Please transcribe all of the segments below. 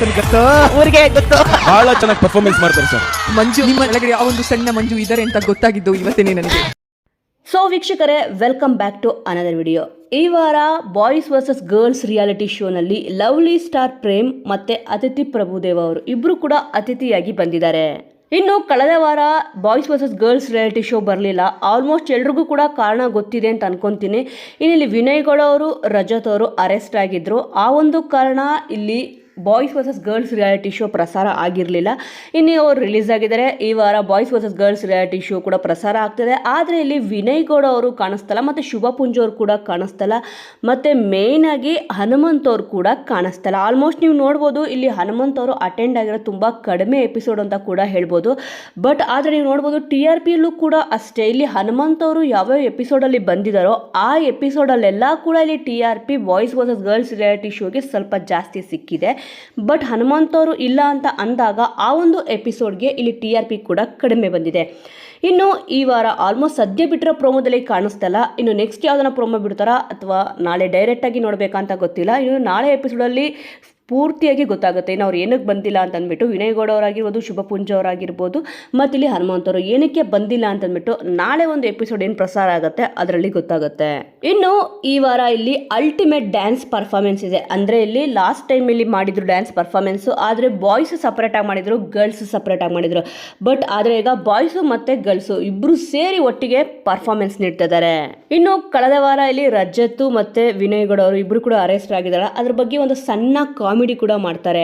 ಗೊತ್ತು? ಊರಿಗೆ ಗೊತ್ತು? ಬಹಳ ಚೆನ್ನಾಗಿ ಪರ್ಫಾರ್ಮೆನ್ಸ್ ಮಾಡ್ತಾರೆ ಸರ್. ಮಂಜು ನಿಮ್ಮ ಒಳಗಡೆ ಆ ಒಂದು ಸಣ್ಣ ಮಂಜು ಇದ್ದಾರೆ ಅಂತ ಗೊತ್ತಾಗಿದ್ದು ಇವತ್ತೇನೆ ನನಗೆ. ಸೊ ವೀಕ್ಷಕರೇ welcome back to another video ಈ ವಾರ ಬಾಯ್ಸ್ ವರ್ಸಸ್ ಗರ್ಲ್ಸ್ ರಿಯಾಲಿಟಿ ಶೋನಲ್ಲಿ ಲವ್ಲಿ ಸ್ಟಾರ್ ಪ್ರೇಮ್ ಮತ್ತೆ ಅತಿಥಿ ಪ್ರಭುದೇವ ಅವರು ಇಬ್ಬರು ಕೂಡ ಅತಿಥಿಯಾಗಿ ಬಂದಿದ್ದಾರೆ. ಇನ್ನು ಕಳೆದ ವಾರ boys versus girls reality show ಬರಲಿಲ್ಲ. ಆಲ್ಮೋಸ್ಟ್ ಎಲ್ರಿಗೂ ಕೂಡ ಕಾರಣ ಗೊತ್ತಿದೆ ಅಂತ ಅನ್ಕೊಂತೀನಿ. ಇನ್ನಿಲ್ಲಿ ವಿನಯ್ ಗೌಡ ಅವರು ರಜತ್ ಅವರು ಅರೆಸ್ಟ್ ಆಗಿದ್ರು. ಆ ಒಂದು ಕಾರಣ ಇಲ್ಲಿ boys versus girls reality show ಪ್ರಸಾರ ಆಗಿರಲಿಲ್ಲ. ಇನ್ನು ಅವರು ರಿಲೀಸ್ ಆಗಿದ್ದಾರೆ. ಈ ವಾರ boys versus girls reality show ಕೂಡ ಪ್ರಸಾರ ಆಗ್ತದೆ. ಆದರೆ ಇಲ್ಲಿ ವಿನಯ್ ಗೌಡ ಅವರು ಕಾಣಿಸ್ತಲ್ಲ, ಮತ್ತು ಶುಭ ಅವರು ಕೂಡ ಕಾಣಿಸ್ತಲ್ಲ, ಮತ್ತು ಆಗಿ ಹನುಮಂತ್ ಅವರು ಕೂಡ ಕಾಣಿಸ್ತಲ್ಲ. ಆಲ್ಮೋಸ್ಟ್ ನೀವು ನೋಡ್ಬೋದು, ಇಲ್ಲಿ ಹನುಮಂತ್ ಅವರು ಅಟೆಂಡ್ ಆಗಿರೋ ತುಂಬ ಕಡಿಮೆ ಎಪಿಸೋಡ್ ಅಂತ ಕೂಡ ಹೇಳ್ಬೋದು. ಬಟ್ ಆದರೆ ನೀವು ನೋಡ್ಬೋದು ಟಿ ಆರ್ ಕೂಡ ಅಷ್ಟೇ. ಇಲ್ಲಿ ಹನುಮಂತ್ ಅವರು ಯಾವ್ಯಾವ ಎಪಿಸೋಡಲ್ಲಿ ಬಂದಿದ್ದಾರೋ ಆ ಎಪಿಸೋಡಲ್ಲೆಲ್ಲ ಕೂಡ ಇಲ್ಲಿ T R P boys versus girls reality ಶೋಗೆ ಸ್ವಲ್ಪ ಜಾಸ್ತಿ ಸಿಕ್ಕಿದೆ. ಬಟ್ ಹನುಮಂತವರು ಇಲ್ಲ ಅಂತ ಅಂದಾಗ ಆ ಒಂದು ಎಪಿಸೋಡ್ಗೆ ಇಲ್ಲಿ ಟಿ ಆರ್ ಪಿ ಕೂಡ ಕಡಿಮೆ ಬಂದಿದೆ. ಇನ್ನು ಈ ವಾರ ಆಲ್ಮೋಸ್ಟ್ ಸದ್ಯ ಬಿಟ್ಟಿರೋ ಪ್ರೋಮೋದಲ್ಲಿ ಕಾಣಿಸ್ತಲ್ಲ, ಇನ್ನು ನೆಕ್ಸ್ಟ್ ಯಾವ್ದನ್ನ ಪ್ರೋಮೋ ಬಿಡ್ತಾರಾ ಅಥವಾ ನಾಳೆ ಡೈರೆಕ್ಟಾಗಿ ನೋಡಬೇಕಂತ ಗೊತ್ತಿಲ್ಲ, ಇನ್ನು ನಾಳೆ ಎಪಿಸೋಡಲ್ಲಿ ಪೂರ್ತಿಯಾಗಿ ಗೊತ್ತಾಗುತ್ತೆ. ಇನ್ನು ಅವ್ರು ಏನಕ್ಕೆ ಬಂದಿಲ್ಲ ಅಂತಂದ್ಬಿಟ್ಟು ವಿನಯ್ ಗೌಡ ಅವರಾಗಿರ್ಬೋದು, ಶುಭ ಪುಂಜ ಅವರಾಗಿರ್ಬೋದು, ಮತ್ತು ಇಲ್ಲಿ ಹನುಮಂತವರು ಏನಕ್ಕೆ ಬಂದಿಲ್ಲ ಅಂತಂದ್ಬಿಟ್ಟು ನಾಳೆ ಒಂದು ಎಪಿಸೋಡ್ ಏನು ಪ್ರಸಾರ ಆಗುತ್ತೆ ಅದರಲ್ಲಿ ಗೊತ್ತಾಗುತ್ತೆ. ಇನ್ನು ಈ ವಾರ ಇಲ್ಲಿ ಅಲ್ಟಿಮೇಟ್ ಡ್ಯಾನ್ಸ್ ಪರ್ಫಾರ್ಮೆನ್ಸ್ ಇದೆ. ಅಂದರೆ ಇಲ್ಲಿ ಲಾಸ್ಟ್ ಟೈಮ್ ಇಲ್ಲಿ ಮಾಡಿದ್ರು ಡ್ಯಾನ್ಸ್ ಪರ್ಫಾರ್ಮೆನ್ಸು ಆದರೆ ಬಾಯ್ಸ್ ಸಪ್ರೇಟಾಗಿ ಮಾಡಿದರು ಗರ್ಲ್ಸ್ ಸಪ್ರೇಟಾಗಿ ಮಾಡಿದರು. ಬಟ್ ಆದರೆ ಈಗ ಬಾಯ್ಸು ಮತ್ತು ಗರ್ಲ್ಸು ಇಬ್ಬರು ಸೇರಿ ಒಟ್ಟಿಗೆ ಪರ್ಫಾರ್ಮೆನ್ಸ್ ನೀಡ್ತಿದ್ದಾರೆ ಇನ್ನು ಕಳೆದ ವಾರ ಇಲ್ಲಿ ರಜತ್ತು ಮತ್ತು ವಿನಯ್ ಗೌಡ ಅವರು ಇಬ್ಬರು ಕೂಡ ಅರೆಸ್ಟ್ ಆಗಿದ್ದಾರೆ ಅದ್ರ ಬಗ್ಗೆ ಒಂದು ಸಣ್ಣ ಕಾಮಿಡಿ ಕೂಡ ಮಾಡ್ತಾರೆ.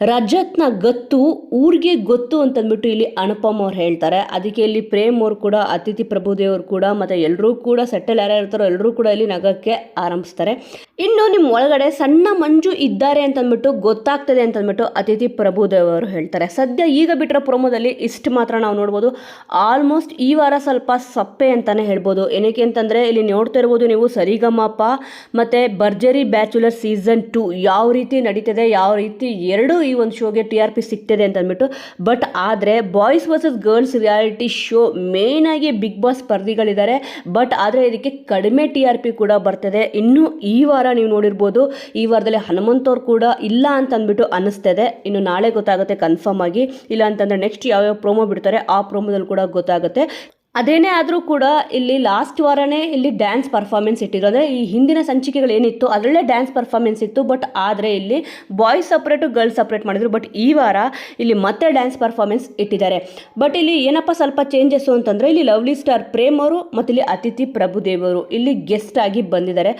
ರಜತ್ನ ಗತ್ತು ಊರಿಗೆ ಗೊತ್ತು ಅಂತಂದ್ಬಿಟ್ಟು ಇಲ್ಲಿ ಅನುಪಮ್ ಅವ್ರು ಹೇಳ್ತಾರೆ. ಅದಕ್ಕೆ ಇಲ್ಲಿ ಪ್ರೇಮ್ ಅವ್ರು ಕೂಡ, ಅತಿಥಿ ಪ್ರಭುದೇವ್ರು ಕೂಡ, ಮತ್ತು ಎಲ್ಲರೂ ಕೂಡ ಸೆಟಲ್ ಯಾರ್ಯಾರು ಇರ್ತಾರೋ ಎಲ್ಲರೂ ಕೂಡ ಇಲ್ಲಿ ನಗಕ್ಕೆ ಆರಂಭಿಸ್ತಾರೆ. ಇನ್ನು ನಿಮ್ಮ ಒಳಗಡೆ ಸಣ್ಣ ಮಂಜು ಇದ್ದಾರೆ ಅಂತಂದ್ಬಿಟ್ಟು, ಗೊತ್ತಾಗ್ತದೆ ಅಂತಂದ್ಬಿಟ್ಟು ಅತಿಥಿ ಪ್ರಭುದೇವರು ಹೇಳ್ತಾರೆ. ಸದ್ಯ ಈಗ ಬಿಟ್ಟಿರೋ ಪ್ರೊಮೋದಲ್ಲಿ ಇಷ್ಟು ಮಾತ್ರ ನಾವು ನೋಡ್ಬೋದು. ಆಲ್ಮೋಸ್ಟ್ ಈ ವಾರ ಸ್ವಲ್ಪ ಸಪ್ಪೆ ಅಂತಾನೆ ಹೇಳ್ಬೋದು. ಏನಕ್ಕೆ ಅಂತಂದರೆ, ಇಲ್ಲಿ ನೋಡ್ತಾ ಇರ್ಬೋದು ನೀವು ಸರಿಗಮಪ, ಮತ್ತು ಭರ್ಜರಿ ಬ್ಯಾಚುಲರ್ ಸೀಸನ್ ಟು ಯಾವ ರೀತಿ ನಡೀತದೆ, ಯಾವ ರೀತಿ ಎರಡೂ ಈ ಒಂದು ಶೋಗೆ ಟಿ ಆರ್ ಪಿ ಸಿಗ್ತದೆ ಅಂತ ಅಂದ್ಬಿಟ್ಟು ಬಟ್ ಆದರೆ boys versus girls reality show main ಆಗಿ ಬಿಗ್ ಬಾಸ್ ಸ್ಪರ್ಧಿಗಳಿದ್ದಾರೆ. ಬಟ್ ಆದರೆ ಇದಕ್ಕೆ ಕಡಿಮೆ ಟಿ ಆರ್ ಪಿ ಕೂಡ ಬರ್ತದೆ. ಇನ್ನು ಈ ವಾರ ನೀವು ನೋಡಿರ್ಬೋದು, ಈ ವಾರದಲ್ಲಿ ಹನುಮಂತವ್ರು ಕೂಡ ಇಲ್ಲ ಅಂತ ಅಂದ್ಬಿಟ್ಟು ಅನ್ನಿಸ್ತದೆ. ಇನ್ನು ನಾಳೆ ಗೊತ್ತಾಗುತ್ತೆ ಕನ್ಫರ್ಮ್ ಆಗಿ. ಇಲ್ಲ ಅಂತಂದರೆ ನೆಕ್ಸ್ಟ್ ಯಾವ್ಯಾವ ಪ್ರೋಮೋ ಬಿಡ್ತಾರೆ, ಆ ಪ್ರೋಮೋದಲ್ಲಿ ಕೂಡ ಗೊತ್ತಾಗುತ್ತೆ. ಅದೇನೇ ಆದರೂ ಕೂಡ ಇಲ್ಲಿ ಲಾಸ್ಟ್ ವಾರನೇ ಇಲ್ಲಿ ಡ್ಯಾನ್ಸ್ ಪರ್ಫಾರ್ಮೆನ್ಸ್ ಇಟ್ಟಿದ್ರು. ಅಂದರೆ ಈ ಹಿಂದಿನ ಸಂಚಿಕೆಗಳು ಏನಿತ್ತು ಅದರಲ್ಲೇ ಡ್ಯಾನ್ಸ್ ಪರ್ಫಾರ್ಮೆನ್ಸ್ ಇತ್ತು ಬಟ್ ಆದರೆ ಇಲ್ಲಿ ಬಾಯ್ಸ್ ಸಪ್ರೇಟು ಗರ್ಲ್ಸ್ ಸಪ್ರೇಟ್ ಮಾಡಿದ್ರು. ಬಟ್ ಈ ವಾರ ಇಲ್ಲಿ ಮತ್ತೆ ಡ್ಯಾನ್ಸ್ ಪರ್ಫಾರ್ಮೆನ್ಸ್ ಇಟ್ಟಿದ್ದಾರೆ. ಬಟ್ ಇಲ್ಲಿ ಏನಪ್ಪ ಸ್ವಲ್ಪ ಚೇಂಜಸ್ಸು ಅಂತಂದರೆ ಇಲ್ಲಿ ಲವ್ಲಿ ಸ್ಟಾರ್ ಪ್ರೇಮ್ ಅವರು ಮತ್ತು ಇಲ್ಲಿ ಅತಿಥಿ ಪ್ರಭುದೇವರು ಇಲ್ಲಿ ಗೆಸ್ಟ್ ಆಗಿ ಬಂದಿದ್ದಾರೆ.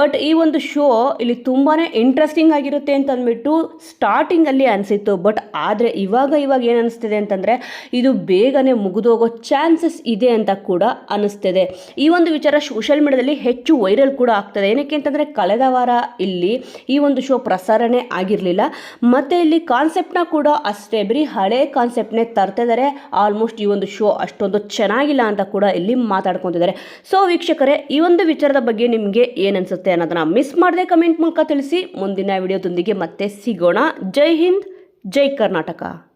ಬಟ್ ಈ ಒಂದು ಶೋ ಇಲ್ಲಿ ತುಂಬಾ ಇಂಟ್ರೆಸ್ಟಿಂಗ್ ಆಗಿರುತ್ತೆ ಅಂತ ಅಂದ್ಬಿಟ್ಟು ಸ್ಟಾರ್ಟಿಂಗಲ್ಲಿ ಅನಿಸಿತ್ತು. ಬಟ್ ಆದರೆ ಇವಾಗ ಇವಾಗ ಏನು ಅನಿಸ್ತಿದೆ ಅಂತಂದರೆ ಇದು ಬೇಗನೆ ಮುಗಿದೋಗೋ ಚಾನ್ಸಸ್ ಇದೆ. ಅಂತ ಕೂಡ ಅನಿಸ್ತಿದೆ ಈ ಒಂದು ವಿಚಾರ ಸೋಷಿಯಲ್ ಮೀಡಿಯಾದಲ್ಲಿ ಹೆಚ್ಚು ವೈರಲ್ ಕೂಡ ಆಗ್ತದೆ. ಏನಕ್ಕೆ ಅಂತಂದರೆ ಕಳೆದ ವಾರ ಇಲ್ಲಿ ಈ ಒಂದು ಶೋ ಪ್ರಸಾರನೇ ಆಗಿರಲಿಲ್ಲ. ಮತ್ತು ಇಲ್ಲಿ ಕಾನ್ಸೆಪ್ಟ್ನ ಕೂಡ ಅಷ್ಟೇ. ಬರೀ ಹಳೆ ಕಾನ್ಸೆಪ್ಟ್ನೇ ತರ್ತಿದ್ದಾರೆ ಆಲ್ಮೋಸ್ಟ್ ಈ ಒಂದು ಶೋ ಅಷ್ಟೊಂದು ಚೆನ್ನಾಗಿಲ್ಲ ಅಂತ ಕೂಡ ಇಲ್ಲಿ ಮಾತಾಡ್ಕೊತಿದ್ದಾರೆ ಸೊ ವೀಕ್ಷಕರೇ, ಈ ಒಂದು ವಿಚಾರದ ಬಗ್ಗೆ ನಿಮಗೆ ಏನನ್ಸುತ್ತೆ ಅನ್ನೋದನ್ನ ಮಿಸ್ ಮಾಡದೆ ಕಮೆಂಟ್ ಮೂಲಕ ತಿಳಿಸಿ. ಮುಂದಿನ ವಿಡಿಯೋದೊಂದಿಗೆ ಮತ್ತೆ ಸಿಗೋಣ. ಜೈ ಹಿಂದ್, ಜೈ ಕರ್ನಾಟಕ.